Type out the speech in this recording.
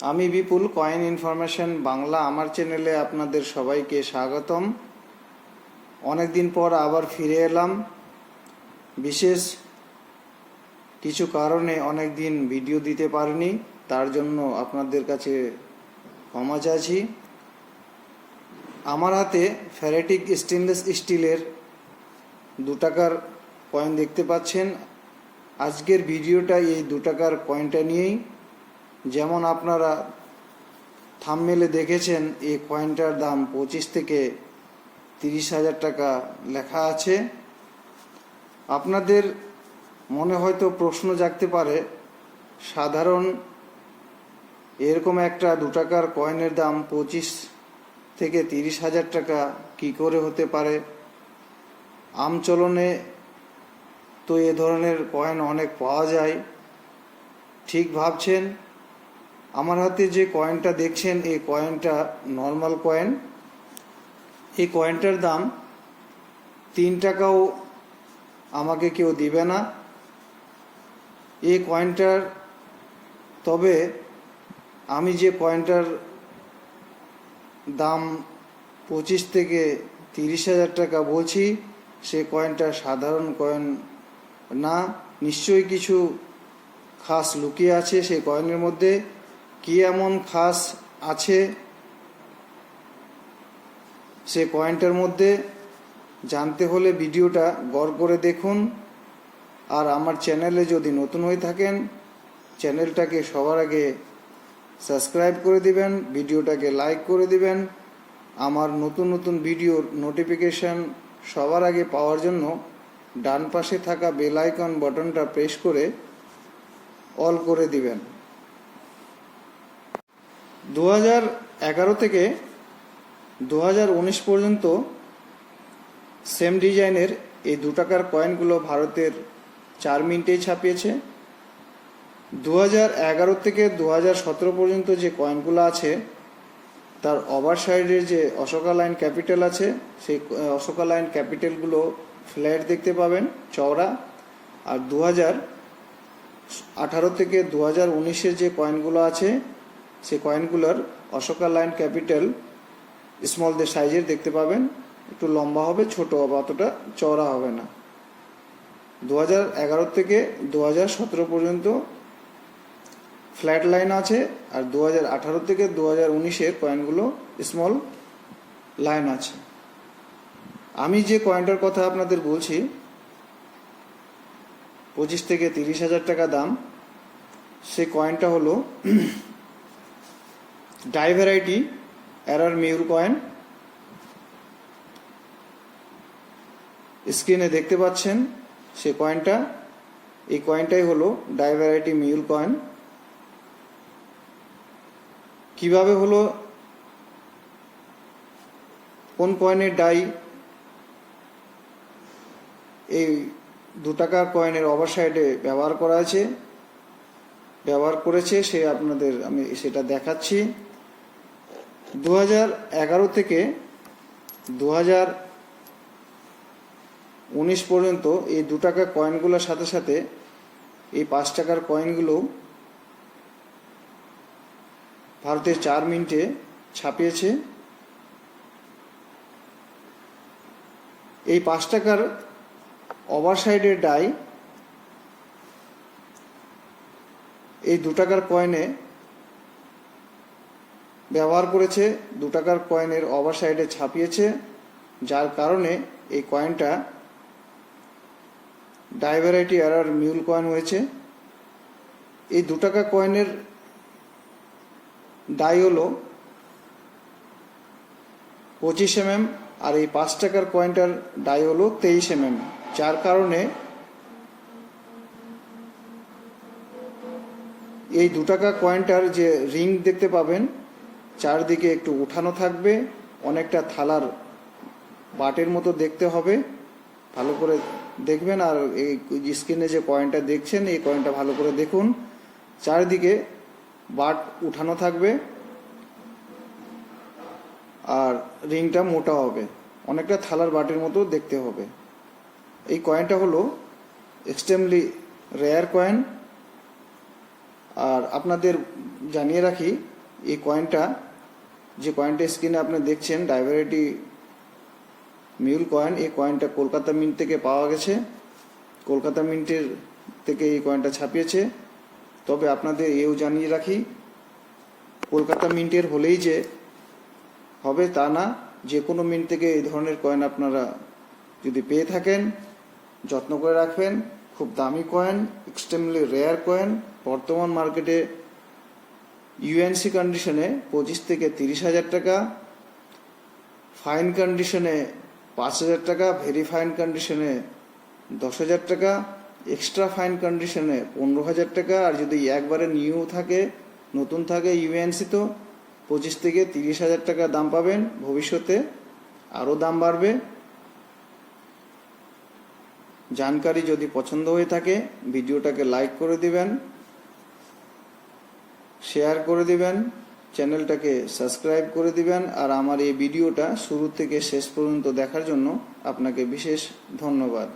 আমি বিপুল coin information Bangla আমার চ্যানেলে আপনাদের সবাইকে স্বাগতম। অনেক দিন পর আবার ফিরে এলাম। বিশেষ কিছু কারণে অনেক দিন ভিডিও দিতে পারিনি, তার জন্য আপনাদের কাছে ক্ষমা চাইছি। আমার হাতে ফ্যারেটিক স্টেনলেস স্টিলের দু টাকার কয়েন দেখতে পাচ্ছেন। আজকের ভিডিওটা এই দু টাকার কয়েনটা নিয়েই যেমন আপনারা থামমেলে দেখেছেন, এই কয়েনটার দাম পঁচিশ থেকে তিরিশ হাজার টাকা লেখা আছে। আপনাদের মনে হয়তো প্রশ্ন জাগতে পারে, সাধারণ এরকম একটা দু টাকার কয়েনের দাম পঁচিশ থেকে তিরিশ হাজার টাকা কি করে হতে পারে? আমচলনে তো এ ধরনের কয়েন অনেক পাওয়া যায়। ঠিক ভাবছেন? আমার হাতে যে কয়েনটা দেখছেন, এই কয়েনটা নর্মাল কয়েন এই কয়েনটার দাম তিন টাকাও আমাকে কেউ দিবে না। এই কয়েনটার তবে আমি যে কয়েনটার দাম পঁচিশ থেকে তিরিশ হাজার টাকা বলছি, সে কয়েনটা সাধারণ কয়েন না। নিশ্চয়ই কিছু খাস লুকিয়ে আছে সেই কয়েনের মধ্যে। কি এমন খাস আছে? সে কয়েনটার মধ্যে জানতে হলে ভিডিওটা গড় করে দেখুন। আর আমার চ্যানেলে যদি নতুন হয়ে থাকেন, চ্যানেলটাকে সবার আগে সাবস্ক্রাইব করে দিবেন, ভিডিওটাকে লাইক করে দিবেন। আমার নতুন নতুন ভিডিওর নোটিফিকেশান সবার আগে পাওয়ার জন্য ডান পাশে থাকা বেল আইকন বাটনটা প্রেস করে অল করে দিবেন। দু এগারো থেকে দু উনিশ পর্যন্ত সেম ডিজাইনের এই দু টাকার কয়েনগুলো ভারতের চার মিনিটেই ছাপিয়েছে। দু এগারো থেকে দু সতেরো পর্যন্ত যে কয়েনগুলো আছে, তার ওভার সাইডের যে অশোকা লাইন ক্যাপিটাল আছে, সেই অশোকা লাইন ক্যাপিটালগুলো ফ্ল্যাট দেখতে পাবেন, চওড়া। আর দু হাজার আঠারো থেকে দু হাজার উনিশের যে কয়েনগুলো আছে সেই কয়েনগুলোর অশোকা লাইন ক্যাপিটাল স্মলদের সাইজের দেখতে পাবেন। একটু লম্বা হবে, ছোট হবে, অতটা চওড়া হবে না। দু হাজার এগারো থেকে দু হাজার সতেরো পর্যন্ত ফ্ল্যাট লাইন আছে আর দু হাজার আঠারো থেকে দু হাজার উনিশের কয়েনগুলো স্মল লাইন আছে। আমি যে কয়েনটার কথা আপনাদের বলছি, পঁচিশ থেকে তিরিশ হাজার টাকা দাম, সে কয়েনটা হলো ডাই ভ্যারাইটি এরার মিউর কয়েন স্ক্রিনে দেখতে পাচ্ছেন সে কয়েনটা এই কয়েনটাই হলো ডাই ভ্যারাইটি মিউল কয়েন কীভাবে হলো কোন কয়েনের ডাই এই দু টাকার কয়েনের ওভার সাইডে ব্যবহার করা আছে ব্যবহার করেছে সে আপনাদের আমি সেটা দেখাচ্ছি দু থেকে দু উনিশ পর্যন্ত এই দু টাকা কয়েনগুলোর সাথে সাথে এই পাঁচ টাকার কয়েনগুলো ভারতের চার মিনিটে ছাপিয়েছে। এই পাঁচ টাকার ওভার সাইডের ডাই এই দু টাকার কয়েনে ব্যবহার করেছে, দু টাকার কয়েনের ওভার সাইডে ছাপিয়েছে, যার কারণে এই কয়েনটা ডাইভারাইটি এরার মিউল কয়েন হয়েছে। এই দু টাকা কয়েনের ডাই হলো পঁচিশ এমএম আর এই পাঁচ টাকার কয়েনটার ডাই হলো তেইশ এমএম, যার কারণে এই দু টাকা কয়েনটার যে রিং দেখতে পাবেন চারদিকে একটু উঠানো থাকবে, অনেকটা থালার বাটের মতো দেখতে হবে। ভালো করে দেখবেন আর এই স্ক্রিনে যে কয়েনটা দেখছেন, এই কয়েনটা ভালো করে দেখুন। চারদিকে বাট উঠানো থাকবে আর রিংটা মোটা হবে, অনেকটা থালার বাটির মতো দেখতে হবে। এই কয়েনটা হলো এক্সট্রিমলি রেয়ার কয়েন। আর আপনাদের জানিয়ে রাখি, এই কয়েনটা যে কয়েনটা স্ক্রিনে আপনি দেখছেন ডাইভারিটি মিউল কয়েন এই কয়েনটা কলকাতা মিন্ট থেকে পাওয়া গেছে। কলকাতা মিন্টের থেকে এই কয়েনটা ছাপিয়েছে। তবে আপনাদের এও জানিয়ে রাখি, কলকাতা মিন্টের হলেই যে হবে তা না যে কোনো মিন্ট থেকে এই ধরনের কয়েন আপনারা যদি পেয়ে থাকেন, যত্ন করে রাখবেন। খুব দামি কয়েন এক্সট্রিমলি রেয়ার কয়েন বর্তমান মার্কেটে ইউএনসি কন্ডিশনে পঁচিশ থেকে তিরিশ হাজার টাকা ফাইন কন্ডিশনে পাঁচ হাজার টাকা ভেরি ফাইন কন্ডিশনে দশ হাজার টাকা এক্সট্রা ফাইন কন্ডিশনে পনেরো হাজার টাকা, আর যদি একবারে নিউ থাকে, নতুন থাকে ইউএনসি তো পঁচিশ থেকে তিরিশ হাজার টাকা দাম পাবেন। ভবিষ্যতে আরও দাম বাড়বে। জানকারি যদি পছন্দ হয়ে থাকে, ভিডিওটাকে লাইক করে দিবেন। শেয়ার করে দিবেন চ্যানেলটাকে সাবস্ক্রাইব করে দিবেন, আর আমার এই ভিডিওটা শুরু থেকে শেষ পর্যন্ত দেখার জন্য আপনাকে বিশেষ ধন্যবাদ।